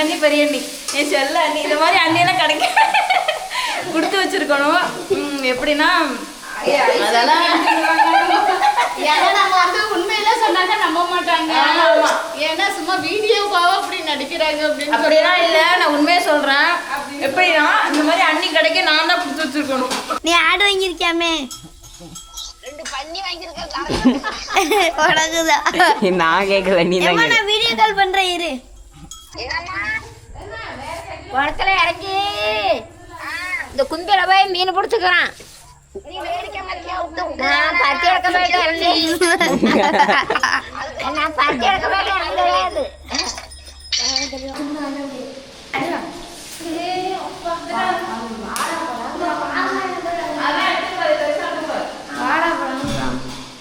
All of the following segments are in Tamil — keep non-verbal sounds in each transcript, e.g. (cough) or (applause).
சின்ன அண்ணி பெரிய அண்ணி? என் செல்ல அண்ணி இந்த மாதிரி அண்ணியெல்லாம் கிடைக்க கொடுத்து வச்சிருக்கணும். ம், எப்படின்னா அதெல்லாம் ஏன்னா நம்ம வந்து உண்மையில சொன்னாக்க நம்ப மாட்டாங்க. ஆமா, ஆமா. ஏன்னா சும்மா வீடியோக்காக அப்படி நடிக்கிறாங்க அப்படின்னு அப்படியெல்லாம் இல்லை நான் உண்மையை சொல்கிறேன் எப்படின்னா இந்த மாதிரி அண்ணி கிடைக்க நான் தான் கொடுத்து வச்சிருக்கணும். நீ ஆடு வாங்கியிருக்கியாமே? (laughs) நான் கேட்கல நீ நான் வீடியோ கால் பண்றேன் இரு. குளத்துல இறங்கி இந்த குந்தில போய் மீன் பிடிச்சிக்கிறான். நான் பத்தி எடுக்க போயிட்டு இறங்கி நான் பத்தி எடுக்க போயிட்டு எனக்கு தெரியாது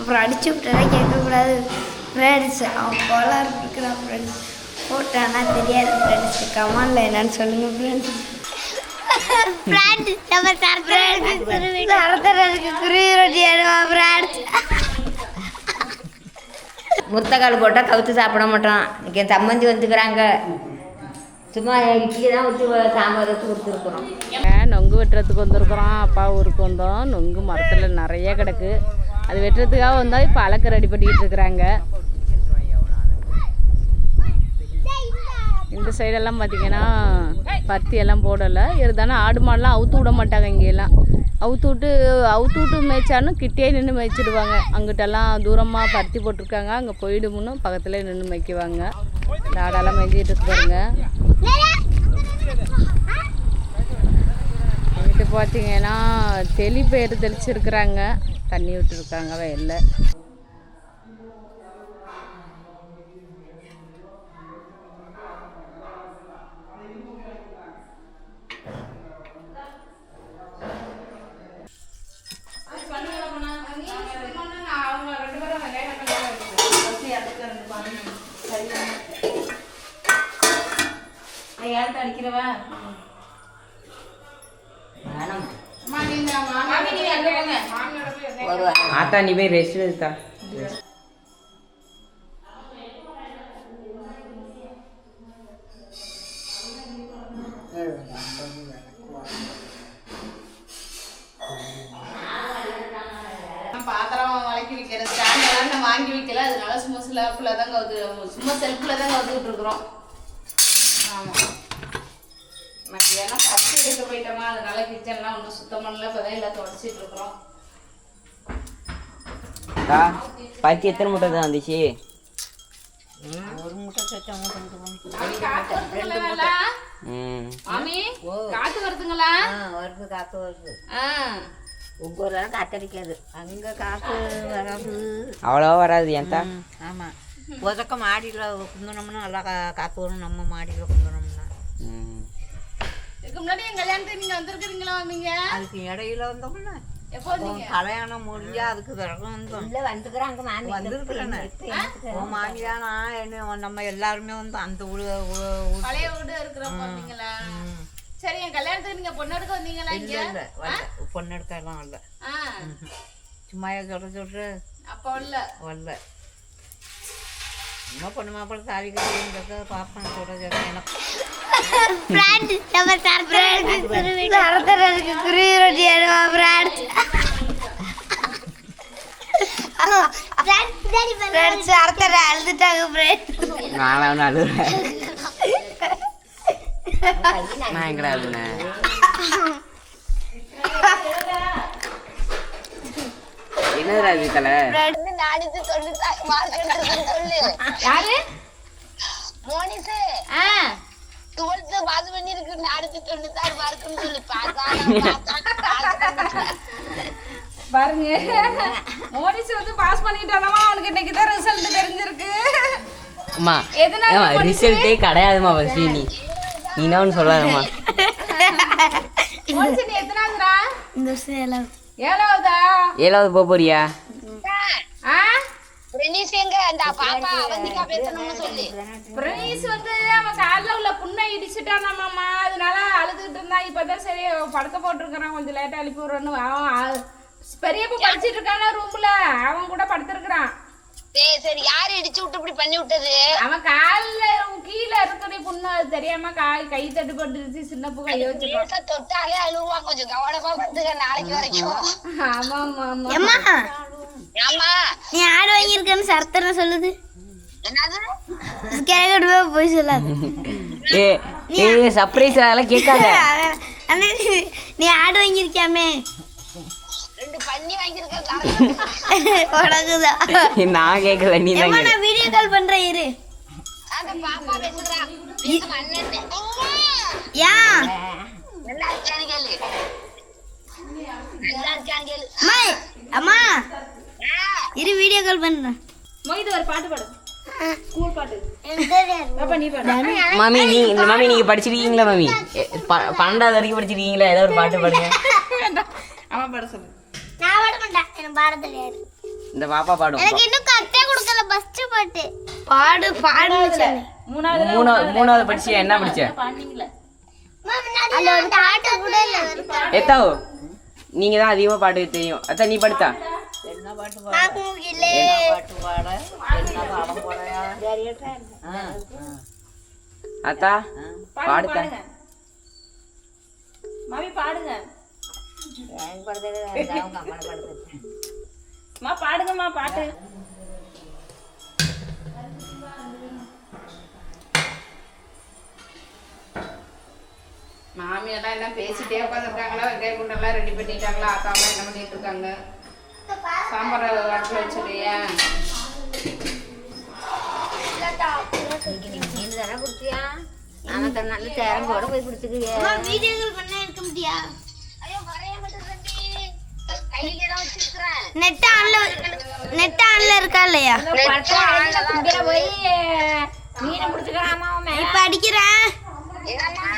அப்புறம் அடிச்சு விட்டதா கேட்கக்கூடாது. ஃப்ரெண்ட்ஸ் அவன் போல இருக்கிறான் ஃப்ரெண்ட்ஸ் போட்டானா தெரியாது ஃப்ரெண்ட்ஸ் கமான்ல என்னன்னு சொல்லுங்க ஃப்ரெண்ட்ஸ் ஃப்ரெண்ட்ஸ் நம்ம ஃப்ரெண்ட்ஸ் நடத்துறதுக்கு குருவி ரொட்டி அனுவா ஃப்ரெண்ட்ஸ் முத்தக்கால் போட்டால் கவுத்து சாப்பிட மாட்டோம் என் சம்மந்தி வந்துக்கிறாங்க. சும்மா இட்லி தான் ஊற்றி சாம்பார் வச்சு கொடுத்துருக்குறோம். நொங்கு வெட்டுறதுக்கு வந்திருக்கிறோம். அப்பா ஊருக்கு வந்தோம். நொங்கு மரத்தில் நிறைய கிடக்கு. அது வெட்டுறதுக்காக வந்தால் இப்போ அலக்க ரெடி பண்ணிக்கிட்டு இருக்கிறாங்க இந்த சைடெல்லாம் பார்த்தீங்கன்னா பருத்தி எல்லாம் போடலை. இருந்தாலும் ஆடு மாடெலாம் அவுத்து விட மாட்டாங்க இங்கெல்லாம் அவுத்து விட்டு அவுத்து விட்டு மேய்ச்சாலும் கிட்டே நின்று மேய்ச்சிடுவாங்க. அங்கிட்டெல்லாம் தூரமாக பருத்தி போட்டிருக்காங்க. அங்கே போயிடுமுன்னு பக்கத்தில் நின்று மேய்க்குவாங்க. இந்த ஆடெல்லாம் மேய்ஞ்சிட்டு இருக்கு பாருங்க. பார்த்தீங்கன்னா தெளி பயிர் தெளிச்சிருக்கிறாங்க. தண்ணி விட்டுருக்காங்க வயலில். ஒரு ஆத்தா நீ போய் பாத்திரம் வளக்கி வைக்கிற ஸ்டாண்ட் எல்லாம் வாங்கி வைக்கல. அதனால சும்மா ஸ்லாப்பில் தான் கவுத்து சும்மா செல்ஃபில் தான் கவுத்துக்கிட்டு இருக்கிறோம் ஆமாம் மத்தியானம் ஃபஸ்ட் எடுக்க போயிட்டோமா. அதனால கிச்சன்லாம் ஒன்றும் சுத்தம் பண்ணல. இப்போ தான் எல்லாம் தொடச்சிட்டு இருக்கிறோம். அக்கா பருத்தி எத்தனை மூட்டை தான் வந்துச்சு காத்து வருதுங்களா நல்லா ம். மாமி காத்து வருதுங்களா? வருது காற்று வருது. ஆ. ஒவ்வொரு நாளும் காத்தடிக்காது. அங்கே காற்று வராது. அவ்வளோவா வராது ஏன்டா ஆமாம் உதக்க மாடியில் குந்தனம்னா நல்லா கா காற்று வரும். நம்ம மாடியில் குந்தனம்னா ம். இதுக்கு முன்னாடி என் கல்யாணத்துக்கு நீங்கள் வந்திருக்கிறீங்களா மாமிங்க? அதுக்கு இடையில வந்தோம்னா கல்யாணம் முடிஞ்சா அதுக்கு பிறகு இல்லை வந்திருக்கிறேன்னு உன் மாமியா நான் என்ன நம்ம எல்லாருமே வந்து அந்த ஊர் பழைய வீடு சரி என் கல்யாணத்துக்கு நீங்க பொண்ணு எடுக்க வந்தீங்களா இங்க? இல்லை இல்லை வரல. பொண்ணு எடுக்கலாம் இல்லை ஆ. சும்மா சொல்ல சொல்ற அப்போ இல்ல வரல. சும்மா பொண்ணு மாப்பிள்ளை தாலி கட்டி பார்ப்பேன் சொல்றது எனக்கு ஃப்ரெண்ட்ஸ் நம்ம நடத்துறதுக்கு குருவி ரொட்டி அனுவா ஃப்ரெண்ட்ஸ் ஃப்ரெண்ட்ஸ் அடுத்த அழுதுட்டாங்க ஃப்ரெண்ட்ஸ் நானும் அழுகுறேன் நான் எங்கடா அழுகுனேன் என்னடா இது தலை? நாடித்து சொல்லு. யாரு? மோனிசு. ஆ. டுவெல்த் பாஸ் தொண்ணூத்தாறு மார்க்குன்னு சொல்லி பார்த்தா பாருங்க. மோடிஸ் வந்து பாஸ் பண்ணிட்டானமா அவனுக்கு இன்னைக்கு தான் ரிசல்ட் தெரிஞ்சிருக்கு. அம்மா எதனால ஏமா ரிசல்ட்டே கிடையாதுமா ஃபஸ்ட்டு நீ. நீ என்ன ஒன்று சொல்லாதம்மா எத்தனாவதுடா? இந்த வருஷம் ஏழாவது. போக போறியா? ஆ? ரெனிஸ் எங்க அந்த பாப்பா அவந்திக்கா பேசணும்னு சொல்லி. பிரணீஸ் வந்து அவன் காலில் உள்ள புண்ணை இடிச்சிட்டானாமாம்மா அதனால அழுதுகிட்டு இருந்தான் இப்பதான் சரி படுக்க போட்டிருக்கிறான். கொஞ்சம் லேட்டாக எழுப்பி விடுறேன்னு. அவன் பெரியப்பா படிச்சிட்டு இருக்கானா ரூம்ல அவன் கூட படுத்திருக்கிறான். சரி சரி யாரு இடிச்சு விட்டு இப்படி பண்ணி விட்டது? அவன் கால்ல கீழே இருக்கிற புண்ணு தெரியாம கால் கை தட்டுப்பட்டுருச்சு. சின்ன பூ கைய லேசா தொட்டாலே அழுவான். கொஞ்சம் கவனமா வந்துக்க நாளைக்கு வரைக்கும். ஆமா ஆமா ஆமா. நீ ஆடு வாங்கியிருக்கேன்னு சரத்தனை சொல்லுது. என்னது? கேட்கட்டு போய் சொல்லாது. ஏ ஏ சர்ப்ரைஸ் அதெல்லாம் கேட்காத. (laughs) நீ ஆடு வாங்கியிருக்கியாமே? நான் கேட்கல நீ. நான் வீடியோ கால் பண்றேன் இரு. அம்மா. இரு வீடியோ கால் பண்றேன் மொய்து ஒரு பாட்டு பாடு. ஸ்கூல் பாட்டு. பாப்பா நீ பாடு. மாமி நீ இந்த மாமி நீங்க படிச்சிருக்கீங்களா மாமி பன்னெண்டாவது வரைக்கும் படிச்சிருக்கீங்களா? ஏதோ ஒரு பாட்டு பாடுங்க. (laughs) அம்மா பாட சொல்லு. நான் பாட மாட்டேன். எனக்கு பாட தெரியாது. இந்த பாப்பா பாடும் எனக்கு இன்னும் கரெக்டா கொடுக்கல ஃபர்ஸ்ட் பாட்டு. பாடு பாடு. மூணாவது மூணாவது மூணாவது படிச்சியா? என்ன படிச்ச? பாடுனீங்களே அந்த ஒரு பாட்டு கூட இல்ல எத்தாவோ நீங்க தான் அதிகமா பாட்டு தெரியும். அத்தா நீ படுத்தா? நாக்குமுகிலே அத்தா பாடுத்தா பாடுங்க மாமி பாடுங்க மா பாடுங்கம்மா பாட்டு மாமி எல்லாம் என்ன பேசிட்டே உட்காந்துருக்காங்களா வெங்காய குண்டெல்லாம் ரெடி பண்ணிட்டாங்களா அக்காமா என்ன பண்ணிட்டு இருக்காங்க சாம்பார் அடுப்பில் வச்சுருக்கியா இப்ப அடிக்கிறேன் என்னம்மா?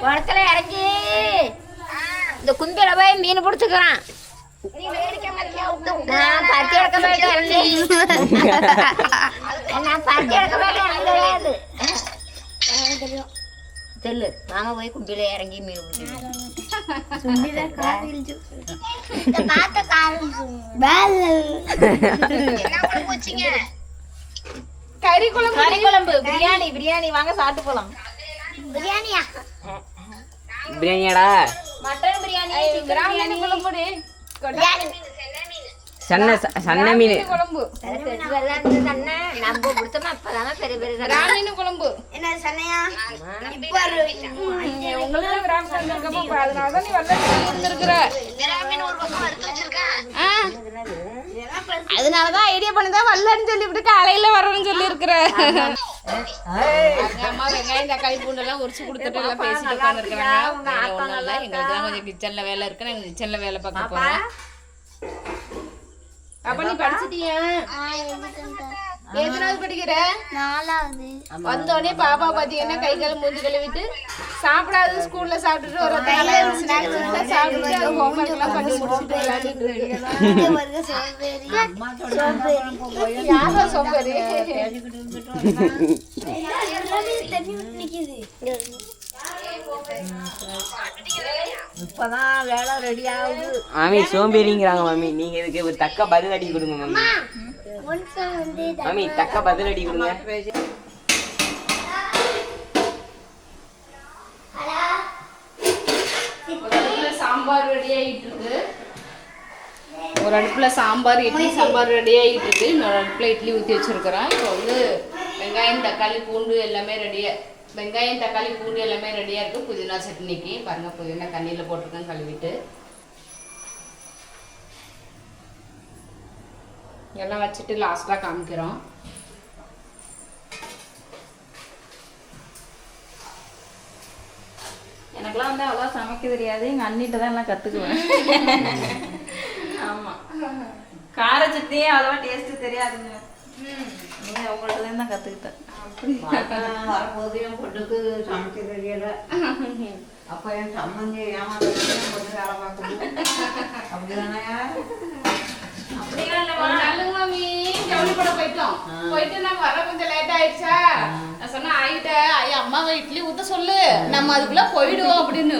குளத்துல இறங்கி இந்த கும்பில போய் மீன் பிடிச்சிக்கிறான். நான் எடுக்க எடுக்க தெல்லு. மாமா போய் கும்பில இறங்கி மீன் கறி குழம்பு. கறி குழம்பு. பிரியாணி பிரியாணி. வாங்க சாப்பிட்டு போலாம். பிரியாணியா? பிரியாணியாடா? மட்டன் பிரியாணி பிரியாணி. குழம்புடி. சன்ன சன்ன மீன் குழம்பு. நம்ம பிடிச்சோமா அப்பதானே பெரிய பெரிய ராமீன் குழம்பு. என்ன உங்களுக்கு அதனாலதான் ஐடியா பண்ணதான் வரலன்னு சொல்லிவிட்டு காலையில வரணும்னு சொல்லி இருக்கிற அம்மா வெங்காயம் தக்காளி பூண்டு எல்லாம் உரிச்சு கொடுத்துட்டு எல்லாம் பேசிட்டு உட்காந்துருக்காங்க எங்களுக்கு தான் கொஞ்சம் கிச்சன்ல வேலை இருக்கு. நாங்க கிச்சன்ல வேலை பார்க்க போறோம். அப்ப நீ படிச்சிட்டியா? எத்தனாவது படிக்கிற? நாலாவது. வந்தோடனே பாப்பா பாத்தீங்கன்னா கை கால் மூஞ்சி கழுவிட்டு சாப்பிடாத ஸ்கூல்ல சாப்பிட்டுட்டு ஒரு ஸ்நாக்ஸ் எல்லாம் சாப்பிட்டுட்டு அது ஹோம்ஒர்க் எல்லாம் பண்ணி முடிச்சுட்டு விளையாடிட்டு இருக்கு. யாரோ சோம்பேறி? தண்ணி ஊத்தி நிக்குது. இப்பதான் வேலை ரெடி ஆகுது. மாமி சோம்பேறிங்கிறாங்க மாமி. நீங்க இதுக்கு ஒரு தக்க பதில் அடி கொடுங்க மாமி. மாமி தக்க பதில் அடி கொடுங்க ஒரு அடுப்புல சாம்பார் ரெடி ஆகிட்டு இருக்கு ஒரு அடுப்புல சாம்பார் இட்லி சாம்பார் ரெடி ஆகிட்டு இருக்கு இன்னொரு அடுப்புல இட்லி ஊற்றி வச்சிருக்கிறேன். இப்போ வந்து வெங்காயம் தக்காளி பூண்டு எல்லாமே ரெடியா வெங்காயம் தக்காளி பூண்டு எல்லாமே ரெடியா இருக்கு. புதினா சட்னிக்கு பாருங்க புதினா தண்ணியில போட்டிருக்கேன் கழுவிட்டு. எல்லாம் வச்சுட்டு லாஸ்டா காமிக்கிறோம். எனக்கெல்லாம் வந்து அவ்வளோ சமைக்க தெரியாது. எங்கள் அண்ணிட்ட தான் எல்லாம் கற்றுக்குவேன் (laughs) ஆமாம் கார சட்னியே அவ்வளோவா டேஸ்ட்டு தெரியாதுங்க. நீங்கள் உங்கள்கிட்ட தான் தான் கற்றுக்கிட்டேன் வரும்போது என் பொண்ணுக்கு சமைக்க தெரியல. (laughs) அப்ப என் சம்மந்தி ஏமாத்த பொண்ணு வேலை பார்க்கணும் அப்படிதானே? நல்ல மாமி போயிட்டோம். போயிட்டு நாங்க வர கொஞ்சம் லேட் ஆயிடுச்சா? நான் சொன்னேன் ஆயிட்ட ஐயா அம்மாவை இட்லி ஊத்த சொல்லு. நம்ம அதுக்குள்ள போயிடுவோம் அப்படின்னு.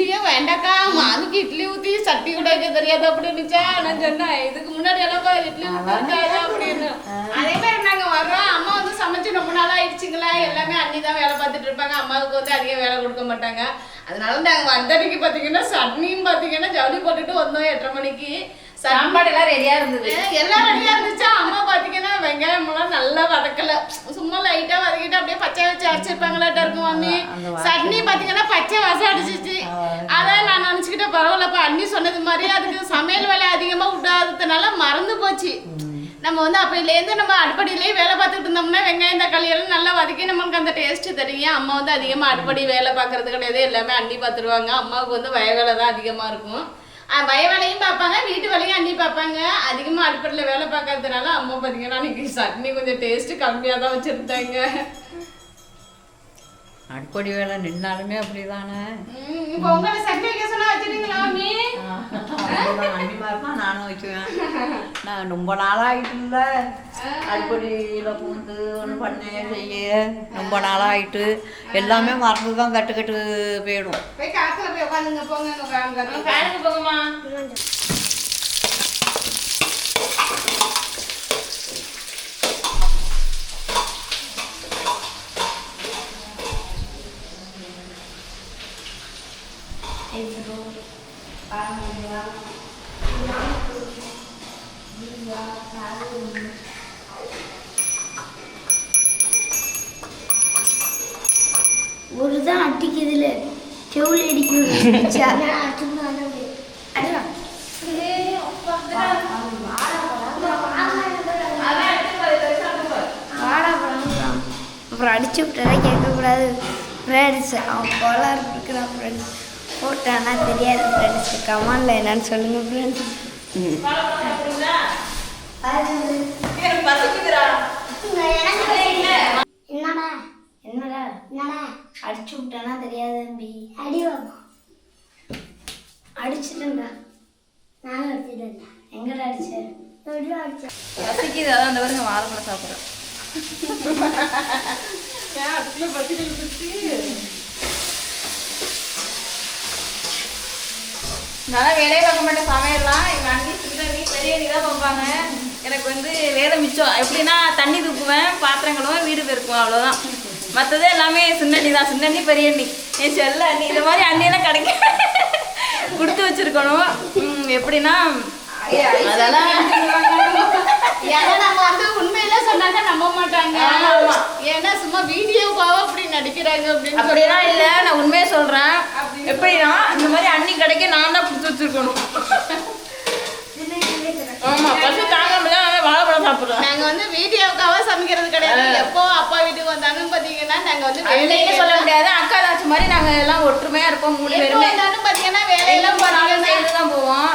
ஐயோ வேண்டாக்கா மாமிக்கு இட்லி ஊத்தி சட்டி கூட வைக்க தெரியாது அப்படின்னுச்சா? நான் சொன்னேன் இதுக்கு முன்னாடி எல்லாம் இட்லி ஊத்தாது அப்படின்னு. அதே மாதிரி நாங்க வர்றோம். அம்மா வந்து சமைச்சு ரொம்ப நாள் ஆயிடுச்சுங்களா? எல்லாமே அண்ணி தான் வேலை பார்த்துட்டு இருப்பாங்க. அம்மாவுக்கு வந்து அதிக வேலை கொடுக்க மாட்டாங்க. அதனால நாங்க வந்த அன்னைக்கு பாத்தீங்கன்னா சட்னியும் பாத்தீங்கன்னா ஜவுளி போட்டுட்டு வந்தோம் எட்டரை மணிக்கு. சாப்பாடு எல்லாம் ரெடியா இருந்தது எல்லாம் ரெடியா இருந்துச்சா. அம்மா பாத்தீங்கன்னா வெங்காயம் எல்லாம் நல்லா வதக்கல. சும்மா லைட்டா வதக்கிட்டு அப்படியே பச்சை வச்சு அரைச்சிருப்பாங்களாட்ட இருக்கும் மம்மி சட்னி பாத்தீங்கன்னா பச்சை வாசம் அடிச்சிச்சு. அதான் நான் நினைச்சுக்கிட்டேன் பரவாயில்லப்பா அண்ணி சொன்னது மாதிரி அதுக்கு சமையல் வேலை அதிகமா விட்டாததுனால மறந்து போச்சு. நம்ம வந்து அப்பையிலேருந்து நம்ம அடுப்படியிலேயே வேலை பார்த்துட்டு இருந்தோம்னா வெங்காயம் தக்காளி எல்லாம் நல்லா வதக்கி நம்மளுக்கு அந்த டேஸ்ட் தெரியும் அம்மா வந்து அதிகமா அடுப்படி வேலை பார்க்கறது கிடையாது. எல்லாமே அண்ணி பார்த்துருவாங்க. அம்மாவுக்கு வந்து வய வேலை தான் அதிகமா இருக்கும். வய வேலையும் பார்ப்பாங்க வீட்டு வேலையும் அண்ணி பார்ப்பாங்க. அதிகமாக அடுப்படியில் வேலை பார்க்கறதுனால அம்மா பார்த்தீங்கன்னா அன்னைக்கு சட்னி கொஞ்சம் டேஸ்ட் கம்மியாக தான் வச்சுருந்தாங்க. அடுப்படி வேலை நின்னாலுமே அப்படிதானே? இப்போ உங்களை சட்னி வைக்க சொன்னா அன்னிமா இருப்பான் நானும் வைக்குவேன். நான் ரொம்ப நாளாயிட்டுல அடுப்படியில் பூந்து ஒன்று பண்ண செய்ய. ரொம்ப நாளாயிட்டு. எல்லாமே மறந்து தான் கட்டு கட்டு போயிடும் உட்காந்துங்க போங்க அங்க உட்காருங்க. ஃபேனுக்கு போகுமா ஒரு அதான் வாடாப்பழம் அப்புறம் அடிச்சு விட்டதா கேட்கக்கூடாது ஃப்ரெண்ட்ஸ் அவன் கோளாறு இருக்கிறான் ஃப்ரெண்ட்ஸ் போட்டானா தெரியாது ஃப்ரெண்ட்ஸ் கமாண்டில் என்னன்னு சொல்லுங்கள் ஃப்ரெண்ட்ஸ் என்னடா என்னடா என்னடா அடிச்சு விட்டானா தெரியாது தம்பி. அடிவாமா அடிச்சிட்டேன்டா நானும் அடிச்சிட்டேன் எங்கடா அடிச்ச? அடிச்சேன் பசிக்குது அதான் அந்த பாருங்க வாழைப்பழம் சாப்பிட்றேன் அதுக்குள்ள குத்தி நான் வேலையே பார்க்க மாட்டேன் சமையல்லாம். எங்கள் அண்ணி சின்ன பெரிய தான் பார்ப்பாங்க. எனக்கு வந்து வேலை மிச்சம். எப்படின்னா தண்ணி தூக்குவேன் பாத்திரம் கழுவேன் வீடு பெருக்குவேன் அவ்வளோதான் மற்றது எல்லாமே சின்ன அண்ணி தான். சின்ன அண்ணி பெரிய அண்ணி என் செல்ல அண்ணி இந்த மாதிரி அண்ணியெல்லாம் கிடைக்க கொடுத்து வச்சிருக்கணும். எப்படின்னா அதெல்லாம் நம்ம வந்து உண்மையில சொன்னாக்க நம்ப மாட்டாங்க. ஏன்னா சும்மா வீடியோக்காக அப்படி நடிக்கிறாங்க அப்படின்னு அப்படிலாம் இல்லை. நான் உண்மையை சொல்கிறேன் எப்படின்னா இந்த மாதிரி அண்ணி கிடைக்க நான் தான் கொடுத்து வச்சிருக்கணும். ஆமாம் பசி தாங்க முடியாது அதனால வாழைப்பழம் சாப்பிட்றேன். நாங்க வந்து வீடியோக்காக சமைக்கிறது கிடையாது. எப்போ அப்பா வீட்டுக்கு வந்தாலும் பாத்தீங்கன்னா நாங்க வந்து வேலைன்னு சொல்ல முடியாது. அக்கா தாச்சு மாதிரி நாங்கள் எல்லாம் ஒற்றுமையாக இருப்போம் மூணு பேருமே. பாத்தீங்கன்னா எல்லாம் வேலையெல்லாம் பண்ணாலும் சேர்ந்து தான் போவோம்.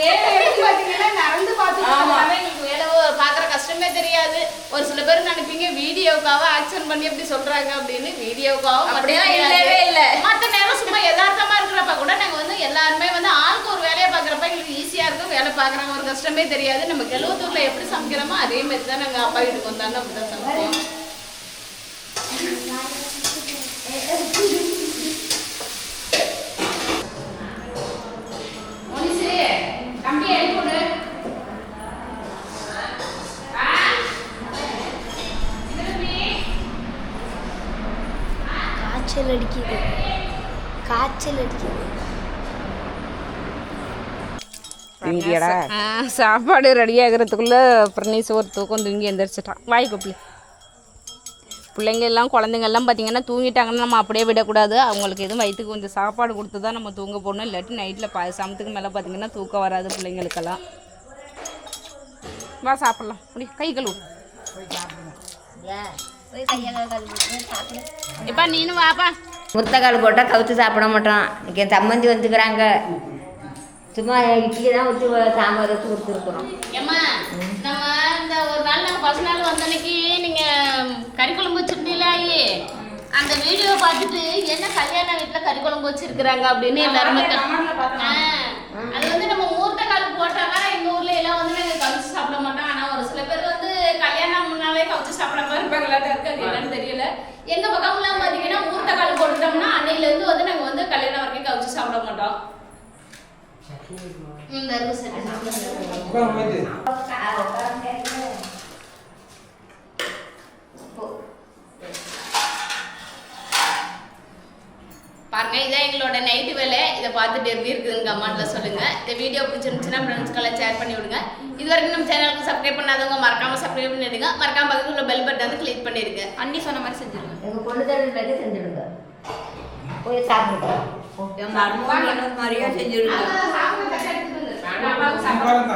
வேலையும் பாத்தீங்கன்னா நடந்து. போனாவே எங்களுக்கு வேலை பாக்குற கஷ்டமே தெரியாது. ஒரு சில பேர் நினைப்பீங்க வீடியோக்காக ஆக்ஷன் பண்ணி அப்படி சொல்றாங்க அப்படின்னு வீடியோக்காக அப்படியெல்லாம் இல்லவே இல்ல. மத்த நேரம் சும்மா யதார்த்தமா இருக்கிறப்ப கூட நாங்க வந்து எல்லாருமே வந்து ஆளுக்கு ஒரு வேலையை பாக்குறப்ப எங்களுக்கு ஈஸியா இருக்கும். வேலை பாக்குறாங்க ஒரு கஷ்டமே தெரியாது. நம்ம கெழுவத்தூர்ல எப்படி சமைக்கிறோமோ அதே மாதிரி தான் நாங்க அப்பா வீட்டுக்கு வந்தாலும் அப்படிதான் சமைப்போம். சாப்பாடு ரெடி ஆகிறதுக்குள்ளே பிரணீஸ் ஒரு தூக்கம் தூங்கி எந்திரிச்சிட்டான். வாய் கொப்பில் பிள்ளைங்க எல்லாம் குழந்தைங்கள்லாம் பார்த்தீங்கன்னா தூங்கிட்டாங்கன்னா நம்ம அப்படியே விடக்கூடாது. அவங்களுக்கு எதுவும் வயிற்றுக்கு கொஞ்சம் சாப்பாடு கொடுத்து தான் நம்ம தூங்க போடணும் இல்லாட்டி நைட்டில் ப சமத்துக்கு மேலே பார்த்தீங்கன்னா தூக்கம் வராது பிள்ளைங்களுக்கெல்லாம். வா சாப்பிட்லாம். முடி கை கழுவு. இப்போ நீனும் வாப்பா. முத்தக்கால் போட்டால் கவுத்து சாப்பிட மாட்டோம் இங்கே என் சம்மந்தி வந்துக்கிறாங்க. சும்மா இட்லி தான் ஊற்றி சாம்பார் வச்சு கொடுத்துருக்குறோம். ஏம்மா நம்ம இந்த ஒரு நாள் நாங்கள் ஃபர்ஸ்ட் நாள் வந்த அன்னைக்கு நீங்க கறி குழம்பு வச்சிருந்தீங்களா ஐயே அந்த வீடியோ பார்த்துட்டு என்ன கல்யாண வீட்டில் கறி குழம்பு வச்சிருக்கிறாங்க அப்படின்னு எல்லாருமே அது வந்து நம்ம மூர்த்த கால் போட்டாங்க எங்க ஊர்ல எல்லாம் வந்து நாங்கள் கவிச்சு சாப்பிட மாட்டோம். ஆனா ஒரு சில பேர் வந்து கல்யாணம் முன்னாலே கவிச்சு சாப்பிடாம இருப்பாங்களாட்ட இருக்கு. அது என்னன்னு தெரியல. எங்க பக்கம்லாம் பாத்தீங்கன்னா மூர்த்த கால் போட்டுட்டோம்னா அன்னையில இருந்து வந்து நாங்க வந்து கல்யாணம் வரைக்கும் கவிச்சு சாப்பிட மாட்டோம். பாருங்க இதான் எங்களோட நைட்டு வேலை. இதை பார்த்துட்டு எப்படி இருக்குதுன்னு கமெண்ட்ல சொல்லுங்க. இந்த வீடியோ பிடிச்சிருந்துச்சுன்னா ஃப்ரெண்ட்ஸ்க்கெல்லாம் ஷேர் பண்ணி விடுங்க. இது வரைக்கும் நம்ம சேனலுக்கு சப்ஸ்கிரைப் பண்ணாதவங்க மறக்காம சப்ஸ்கிரைப் பண்ணிடுங்க. மறக்காம பக்கத்துல உள்ள பெல் பட்டன் வந்து கிளிக் பண்ணிடுங்க. அண்ணி சொன்ன மாதிரி செஞ்சிருங்க. எங்கள் பொண்ணு தரது செஞ்சுடுங்க. போய் சாப்பிடுங்க. மாதிரியே செஞ்சிருக்கேன் 关上